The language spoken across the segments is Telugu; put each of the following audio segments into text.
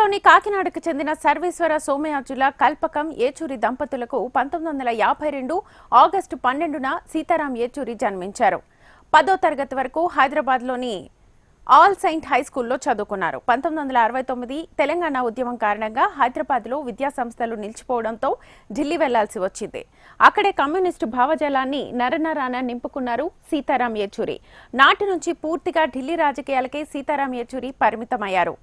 జిల్లాలోని కాకినాడకు చెందిన సర్వేశ్వర సోమయాజుల కల్పకం ఏచూరి దంపతులకు పంతొమ్మిది వందల యాభై రెండు ఆగస్టు పన్నెండున సీతారాం ఏచూరి జన్మించారు. పదో తరగతి వరకు హైదరాబాద్లోని ఆల్ సెయింట్ హై స్కూల్లో చదువుకున్నారు. పంతొమ్మిది వందల అరవై తొమ్మిది తెలంగాణ ఉద్యమం కారణంగా హైదరాబాద్లో విద్యా సంస్థలు నిలిచిపోవడంతో ఢిల్లీ వెళ్ళాల్సి వచ్చింది. అక్కడే కమ్యూనిస్టు భావజాలాన్ని నరనరాన నింపుకున్నారు సీతారాం యేచూరి నాటి నుంచి పూర్తిగా ఢిల్లీ రాజకీయాలకే సీతారాం యేచూరి పరిమితమయ్యారు.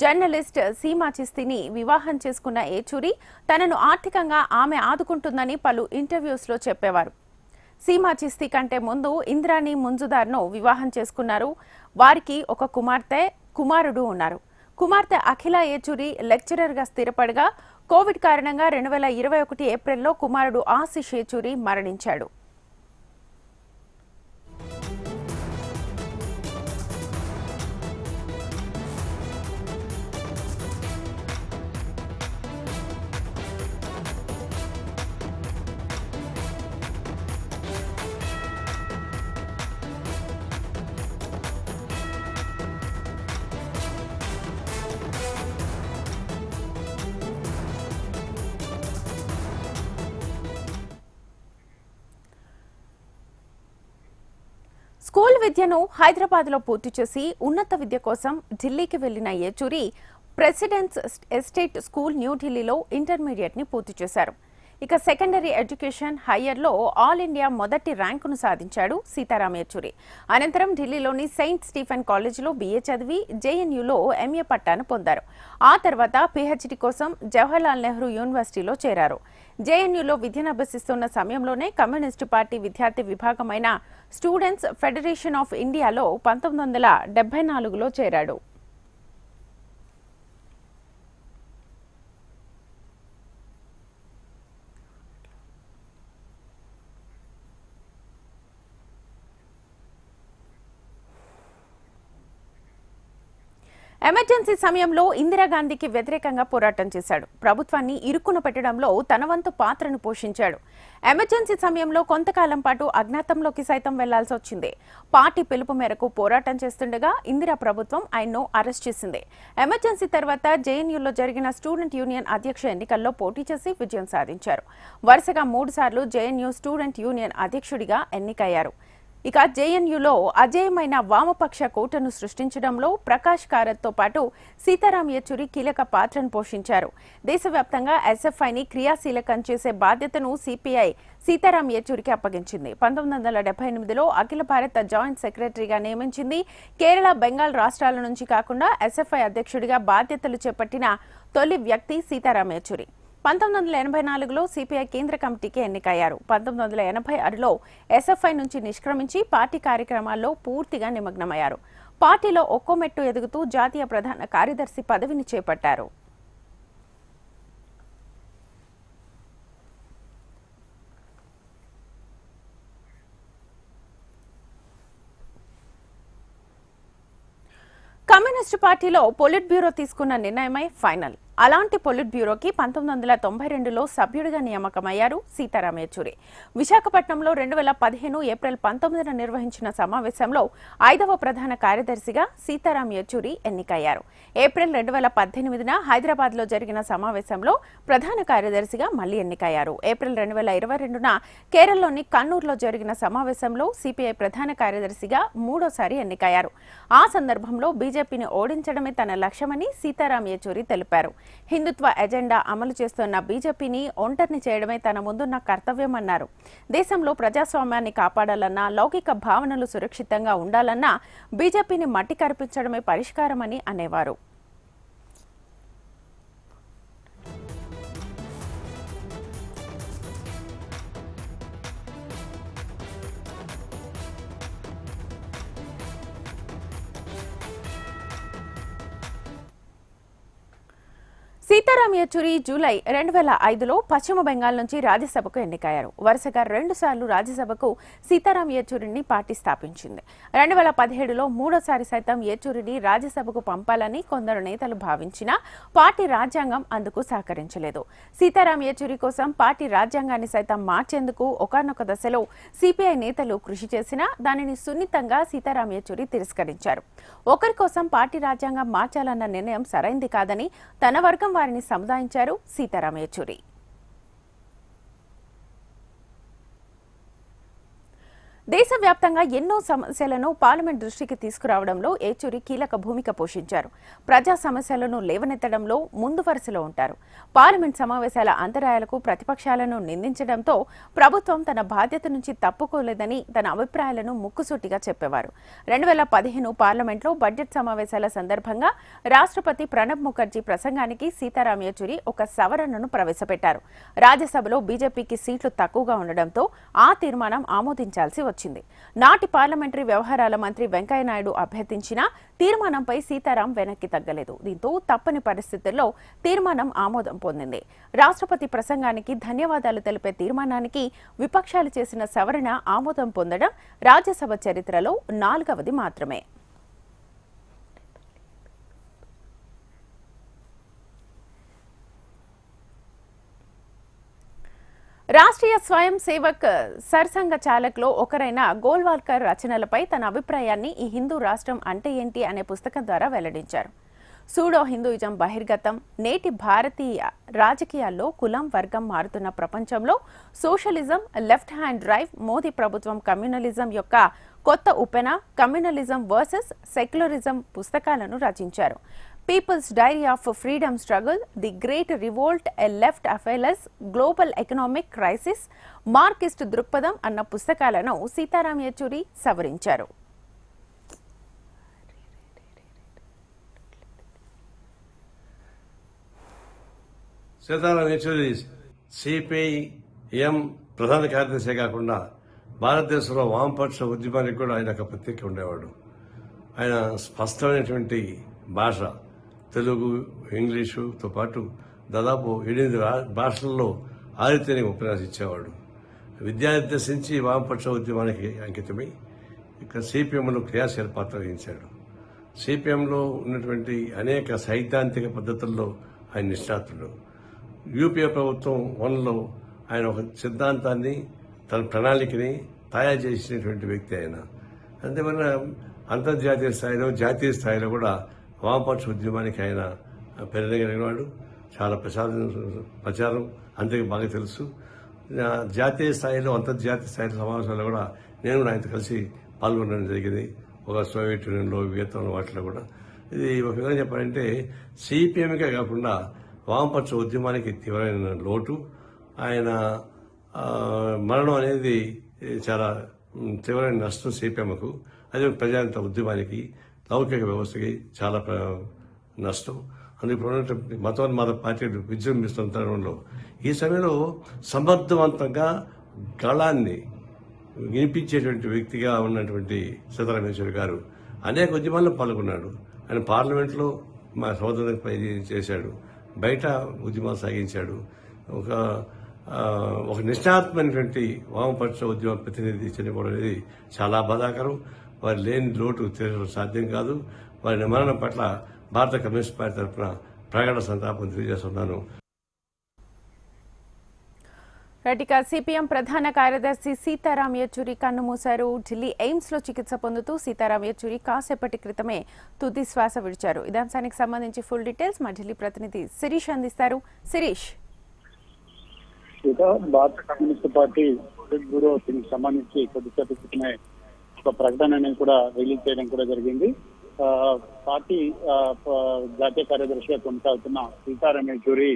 జర్నలిస్ట్ సీమా చిస్తిని వివాహం చేసుకున్న ఏచూరి తనను ఆర్థికంగా ఆమె ఆదుకుంటుందని పలు ఇంటర్వ్యూస్లో చెప్పేవారు. సీమా చిస్తి కంటే ముందు ఇంద్రాణి ముంజుదార్ను వివాహం చేసుకున్నారు. వారికి ఒక కుమార్తె కుమారుడు ఉన్నారు. కుమార్తె అఖిల ఏచూరి లెక్చరర్గా స్థిరపడగా కోవిడ్ కారణంగా రెండు వేల ఇరవై ఒకటి ఏప్రిల్లో కుమారుడు ఆశిష్ ఏచూరి మరణించాడు. స్కూల్ విద్యను హైదరాబాద్లో పూర్తి చేసి ఉన్నత విద్య కోసం ఢిల్లీకి వెళ్ళిన ఏచూరి ప్రెసిడెంట్స్ ఎస్టేట్ స్కూల్ న్యూఢిల్లీలో ఇంటర్మీడియట్ని పూర్తి చేశారు. ఇక సెకండరీ ఎడ్యుకేషన్ హయ్యర్లో ఆల్ ఇండియా మొదటి ర్యాంకును సాధించాడు సీతారాం యచూరి. అనంతరం ఢిల్లీలోని సెయింట్ స్టీఫెన్ కాలేజీలో బీఏ చదివి జేఎన్యూలో ఎంఏ పట్టాను పొందారు. ఆ తర్వాత పీహెచ్డీ కోసం జవహర్లాల్ నెహ్రూ యూనివర్సిటీలో చేరారు. జేఎన్యూలో విద్యను అభ్యసిస్తున్న సమయంలోనే కమ్యూనిస్టు పార్టీ విద్యార్థి విభాగమైన స్టూడెంట్స్ ఫెడరేషన్ ఆఫ్ ఇండియాలో పంతొమ్మిది వందల డెబ్బై నాలుగులో చేరాడు. ఎమర్జెన్సీ సమయంలో ఇందిరాగాంధీకి వ్యతిరేకంగా పోరాటం చేశాడు. ప్రభుత్వాన్ని ఇరుక్కున పెట్టడంలో తన వంతు పాత్రను పోషించాడు. ఎమర్జెన్సీ సమయంలో కొంతకాలం పాటు అజ్ఞాతంలోకి సైతం వెళ్ళాల్సి వచ్చింది. పార్టీ పిలుపు మేరకు పోరాటం చేస్తుండగా ఇందిరా ప్రభుత్వం ఆయన్ను అరెస్ట్ చేసింది. ఎమర్జెన్సీ తర్వాత జేఎన్యూలో జరిగిన స్టూడెంట్ యూనియన్ అధ్యక్ష ఎన్నికల్లో పోటీ చేసి విజయం సాధించారు. వరుసగా మూడుసార్లు జేఎన్యూ స్టూడెంట్ యూనియన్ అధ్యక్షుడిగా ఎన్నికయ్యారు. ఇక జేఎన్యూలో అజేయమైన వామపక్ష కూటను సృష్టించడంలో ప్రకాష్ కారత్తో పాటు సీతారాం యేచూరి కీలక పాత్రను పోషించారు. దేశవ్యాప్తంగా ఎస్ఎఫ్ఐని క్రియాశీలకం చేసే బాధ్యతను సిపిఐ సీతారాం యేచూరికి అప్పగించింది. పంతొమ్మిది వందల డెబ్బై ఎనిమిదిలో అఖిల భారత జాయింట్ సెక్రటరీగా నియమించింది. కేరళ బెంగాల్ రాష్ట్రాల నుంచి కాకుండా ఎస్ఎఫ్ఐ అధ్యక్షుడిగా బాధ్యతలు చేపట్టిన తొలి వ్యక్తి సీతారాం యేచూరి పంతొమ్మిది వందల ఎనభై నాలుగులో సిపిఐ కేంద్ర కమిటీకి ఎన్నికయ్యారు. పంతొమ్మిది వందల ఎనభై ఆరులో ఎస్ఎఫ్ఐ నుంచి నిష్క్రమించి పార్టీ కార్యక్రమాల్లో పూర్తిగా నిమగ్నమయ్యారు. పార్టీలో ఒక్కో మెట్టు ఎదుగుతూ జాతీయ ప్రధాన కార్యదర్శి పదవిని చేపట్టారు. కమ్యూనిస్టు పార్టీలో పొలిట్ బ్యూరో తీసుకున్న నిర్ణయమై ఫైనల్. అలాంటి పొలిట్ బ్యూరోకి పంతొమ్మిది వందల తొంభై రెండులో సభ్యుడిగా నియామకమయ్యారు సీతారాం యేచూరి విశాఖపట్నంలో రెండు వేల పదిహేను ఏప్రిల్ పంతొమ్మిదిన నిర్వహించిన సమావేశంలో ఐదవ ప్రధాన కార్యదర్శిగా సీతారాం యేచూరి ఎన్నికయ్యారు. ఏప్రిల్ రెండు వేల పద్దెనిమిదిన హైదరాబాద్లో జరిగిన సమావేశంలో ప్రధాన కార్యదర్శిగా మళ్ళీ ఎన్నికయ్యారు. ఏప్రిల్ రెండు వేల ఇరవై రెండున కేరళలోని కన్నూరులో జరిగిన సమావేశంలో సిపిఐ ప్రధాన కార్యదర్శిగా మూడోసారి ఎన్నికయ్యారు. ఆ సందర్భంలో బీజేపీని ఓడించడమే తన లక్ష్యమని సీతారాం యేచూరి తెలిపారు. హిందుత్వ ఎజెండా అమలు చేస్తున్న బీజేపీని ఒంటరిని చేయడమే తన ముందున్న కర్తవ్యమన్నారు. దేశంలో ప్రజాస్వామ్యాన్ని కాపాడాలన్నా లౌకిక భావనలు సురక్షితంగా ఉండాలన్నా బీజేపీని మట్టి కరిపించడమే పరిష్కారమని అనేవారు. సీతారాం యెచూరి జూలై రెండు వేల ఐదులో పశ్చిమ బెంగాల్ నుంచి రాజ్యసభకు ఎన్నికయ్యారు. వరుసగా రెండు సార్లు రాజ్యసభకు సీతారాం యెచూరిని పార్టీ స్థాపించింది. రెండు వేల పదిహేడులో మూడోసారి సైతం యెచూరిని రాజ్యసభకు పంపాలని కొందరు నేతలు భావించినా పార్టీ రాజ్యాంగం అందుకు సహకరించలేదు. సీతారాం యెచూరి కోసం పార్టీ రాజ్యాంగాన్ని సైతం మార్చేందుకు ఒకనొక దశలో సిపిఐ నేతలు కృషి చేసినా దానిని సున్నితంగా సీతారాం యెచూరి తిరస్కరించారు. ఒకరి కోసం పార్టీ రాజ్యాంగం మార్చాలన్న నిర్ణయం సరైంది కాదని తన వర్గం వారిని సముదాయించారు సీతారాం యెచూరి దేశవ్యాప్తంగా ఎన్నో సమస్యలను పార్లమెంట్ దృష్టికి తీసుకురావడంలో ఏచూరి కీలక భూమిక పోషించారు. ప్రజా సమస్యలను లేవనెత్తడంలో ముందు వరుసలో ఉంటారు. పార్లమెంట్ సమావేశాల అంతరాయాలకు ప్రతిపక్షాలను నిందించడంతో ప్రభుత్వం తన బాధ్యత నుంచి తప్పుకోలేదని తన అభిప్రాయాలను ముక్కుసూటిగా చెప్పేవారు. రెండు వేల పదిహేను పార్లమెంట్లో బడ్జెట్ సమావేశాల సందర్భంగా రాష్ట్రపతి ప్రణబ్ ముఖర్జీ ప్రసంగానికి సీతారాం యేచూరి ఒక సవరణను ప్రవేశపెట్టారు. రాజ్యసభలో బీజేపీకి సీట్లు తక్కువగా ఉండడంతో ఆ తీర్మానం ఆమోదించాల్సి వచ్చింది. నాటి పార్లమెంటరీ వ్యవహారాల మంత్రి వెంకయ్యనాయుడు అభ్యర్థించిన తీర్మానంపై సీతారాం వెనక్కి తగ్గలేదు. దీంతో తప్పని పరిస్థితుల్లో తీర్మానం ఆమోదం పొందింది. రాష్ట్రపతి ప్రసంగానికి ధన్యవాదాలు తెలిపే తీర్మానానికి విపక్షాలు చేసిన సవరణ ఆమోదం పొందడం రాజ్యసభ చరిత్రలో నాలుగవది మాత్రమే. రాష్ట్రీయ స్వయం సేవక్ సర్సంఘ చాలక్లో ఒకరైన గోల్వాల్కర్ రచనలపై తన అభిప్రాయాన్ని ఈ హిందూ రాష్ట్రం అంటే ఏంటి అనే పుస్తకం ద్వారా వెల్లడించారు. సూడో హిందూయిజం బహిర్గతం నేటి భారతీయ రాజకీయాల్లో కులం వర్గం మారుతున్న ప్రపంచంలో socialism left hand drive Modi ప్రభుత్వం కమ్యూనలిజం యొక్క కొత్త ఉపెన కమ్యూనలిజం వర్సెస్ సెక్యులరిజం పుస్తకాలను రచించారు. People's diary of freedom struggle the great revolt a left analysis global economic crisis Marxist దృక్పథం అన్న పుస్తకాలను సీతారాం యచూరి సవరించారు. సీతారాం యచూరి సిపిఎం ప్రధాన కార్యదర్శి కాకుండా భారతదేశంలో వామపక్ష ఉద్యమానికి కూడా ఆయన ఒక ప్రత్యేక ఉండేవాడు. ఆయన స్పష్టమైనటువంటి భాష తెలుగు ఇంగ్లీషుతో పాటు దాదాపు ఎనిమిది భాషల్లో ఆదిత్యని ఉపన్యాసం ఇచ్చేవాడు విద్యార్థి వామపక్ష ఉద్యమానికి అంకితమై ఇక్కడ సిపిఎంలో క్రియాశీల పాత్ర వహించాడు. సిపిఎంలో ఉన్నటువంటి అనేక సైద్ధాంతిక పద్ధతుల్లో ఆయన నిష్ణాతుడు. యూపీఏ ప్రభుత్వం వన్లో ఆయన ఒక సిద్ధాంతాన్ని తన ప్రణాళికని తయారు చేసినటువంటి వ్యక్తి ఆయన. అంతేమన్నా అంతర్జాతీయ స్థాయిలో జాతీయ స్థాయిలో కూడా వామపక్ష ఉద్యమానికి ఆయన పెరగలిగినవాడు చాలా ప్రచారం ప్రచారం అందరికీ బాగా తెలుసు. జాతీయ స్థాయిలో అంతర్జాతీయ స్థాయిలో సమావేశాల్లో కూడా నేను ఆయనతో కలిసి పాల్గొనడం జరిగింది. ఒక సోవియట్ యూనియన్లో వియత్నం వాటిలో కూడా. ఇది ఒక విధంగా చెప్పాలంటే సిపిఎంకే కాకుండా వామపక్ష ఉద్యమానికి తీవ్రమైన లోటు. ఆయన మరణం అనేది చాలా తీవ్రమైన నష్టం సిపిఎంకు. అదే ప్రజాంత ఉద్యమానికి లౌకిక వ్యవస్థకి చాలా నష్టం. అందుకు ఇప్పుడు ఉన్నటువంటి మతోన్మాద పార్టీలు విజృంభిస్తున్న తరుణంలో ఈ సమయంలో సమర్థవంతంగా గళాన్ని వినిపించేటువంటి వ్యక్తిగా ఉన్నటువంటి సీతారామేశ్వరి గారు అనేక ఉద్యమాల్లో పాల్గొన్నాడు. ఆయన పార్లమెంట్లో మా సోదరులపై చేశాడు. బయట ఉద్యమాలు సాగించాడు. ఒక ఒక నిష్ణాత్మైనటువంటి వామపక్ష ఉద్యమ ప్రతినిధి చనిపోవడం అనేది చాలా బాధాకరం. వారి లేని లోటు తీర్చడం సాధ్యం కాదు. వారి నిమరణం పట్ల భారత కమ్యూనిస్ట్ పార్టీ తరఫున ప్రగాఢ సంతాపం తెలియజేస్తున్నాను. రైటిక సిపిఎం ప్రధాన కార్యదర్శి సీతారాం యెచూరి కన్నుమూశారు ఢిల్లీ ఎయిమ్స్లో చికిత్స పొందుతూ సీతారాం యెచూరి కాసేపటి క్రితమే తుది శ్వాస విడిచారు. అంశానికి సంబంధించి ఫుల్ డీటెయిల్స్ మా ఢిల్లీ ప్రతినిధి శిరీష్ అందిస్తారు. శిరీష్. భారత కమ్యూనిస్ట్ పార్టీ పొలిట్ బ్యూరో దీనికి సంబంధించి కొద్దిసేపు క్రితమే ఒక ప్రకటన అనేది కూడా రిలీజ్ చేయడం కూడా జరిగింది. ఆ, పార్టీ జాతీయ కార్యదర్శిగా కొనసాగుతున్న సీతారాం యెచూరి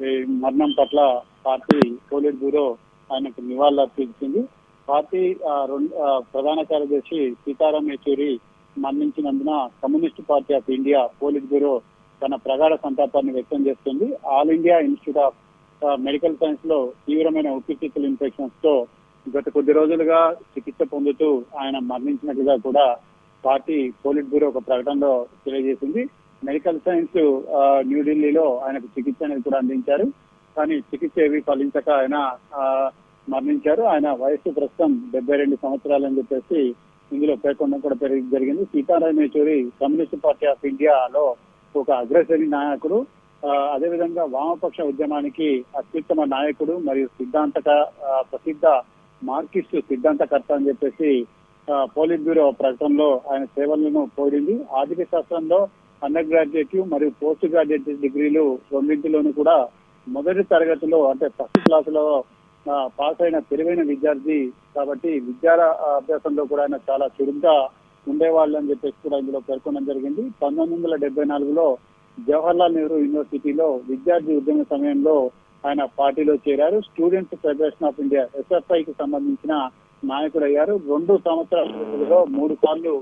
ఈ మరణం పట్ల పార్టీ పోలిట్ బ్యూరో ఆయనకు నివాళులర్పించింది పార్టీ రెండు- ప్రధాన కార్యదర్శి Sitaram Yechury మరణించినందున communist party of India polit bureau తన ప్రగాఢ సంతాపాన్ని వ్యక్తం చేస్తుంది. All India institute of medical సైన్స్లో తీవ్రమైన ఊపిరితిత్తుల ఇన్ఫెక్షన్స్తో గత కొద్ది రోజులుగా చికిత్స పొందుతూ ఆయన మరణించినట్లుగా కూడా పార్టీ పోలిట్ బ్యూరో ఒక ప్రకటనలో తెలియజేసింది. మెడికల్ సైన్స్ న్యూఢిల్లీలో ఆయనకు చికిత్స అనేది కూడా అందించారు. కానీ చికిత్స ఏవి ఫలించక ఆయన మరణించారు. ఆయన వయస్సు ప్రస్తుతం డెబ్బై రెండు సంవత్సరాలు అని చెప్పేసి ఇందులో పేర్కొనడం కూడా పెరిగి జరిగింది. Sitaram Yechury communist party of ఇండియాలో ఒక అగ్రశ్రేణి నాయకుడు. అదేవిధంగా వామపక్ష ఉద్యమానికి అత్యుత్తమ నాయకుడు మరియు సిద్ధాంతక ప్రసిద్ధ మార్కిస్ట్ సిద్ధాంతకర్త అని చెప్పేసి పోలిట్ బ్యూరో ప్రకటనలో ఆయన సేవలను పోడింది. ఆర్థిక శాస్త్రంలో అండర్ గ్రాడ్యుయేట్ మరియు పోస్ట్ గ్రాడ్యుయేట్ డిగ్రీలు రెండింటిలోనూ కూడా మొదటి తరగతిలో అంటే ఫస్ట్ క్లాస్లో పాస్ అయిన తెలివైన విద్యార్థి కాబట్టి విద్యా అభ్యాసంలో కూడా ఆయన చాలా చురుగ్గా ఉండేవాళ్ళు అని చెప్పేసి కూడా ఇందులో పేర్కొనడం జరిగింది. పంతొమ్మిది వందల డెబ్బై నాలుగులో జవహర్లాల్ నెహ్రూ యూనివర్సిటీలో విద్యార్థి ఉద్యమ సమయంలో ఆయన పార్టీలో చేరారు. Students federation of India SFI కి సంబంధించిన నాయకుడు అయ్యారు రెండు సంవత్సరాల మూడు సార్లు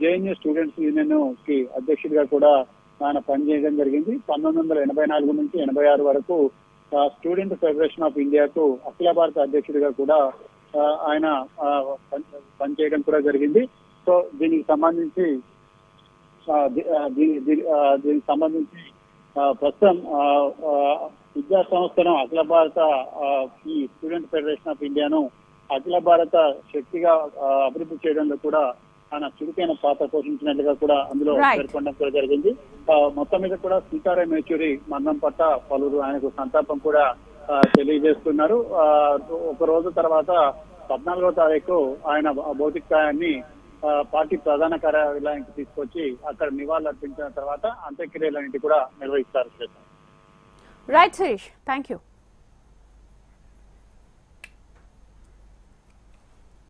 జేఎన్యూ స్టూడెంట్స్ యూనియన్కి అధ్యక్షుడిగా కూడా ఆయన పనిచేయడం జరిగింది. పంతొమ్మిది వందల ఎనభై నాలుగు నుంచి ఎనభై ఆరు వరకు స్టూడెంట్ ఫెడరేషన్ ఆఫ్ ఇండియాకు అఖిల భారత అధ్యక్షుడిగా కూడా ఆయన ఆ, పని- పనిచేయడం కూడా జరిగింది. సో దీనికి సంబంధించి దీనికి సంబంధించి ప్రస్తుతం ఆ, విద్యా సంస్థను అఖిల భారత ఈ స్టూడెంట్ ఫెడరేషన్ ఆఫ్ ఇండియాను అఖిల భారత శక్తిగా అభివృద్ధి చేయడంలో కూడా ఆయన చురుకైన పాత్ర పోషించినట్లుగా కూడా అందులో. పేర్కొనడం కూడా జరిగింది. మొత్తం మీద కూడా సీతారాం యేచూరి మరణం పట్ల పలువురు ఆయనకు సంతాపం కూడా తెలియజేస్తున్నారు. ఒక రోజు తర్వాత పద్నాలుగో తారీఖు ఆయన భౌతికాయాన్ని పార్టీ ప్రధాన కార్యాలయానికి తీసుకొచ్చి అక్కడ నివాళులు అర్పించిన తర్వాత అంత్యక్రియలన్నింటి కూడా నిర్వహిస్తారు. Right, Suresh. Thank you.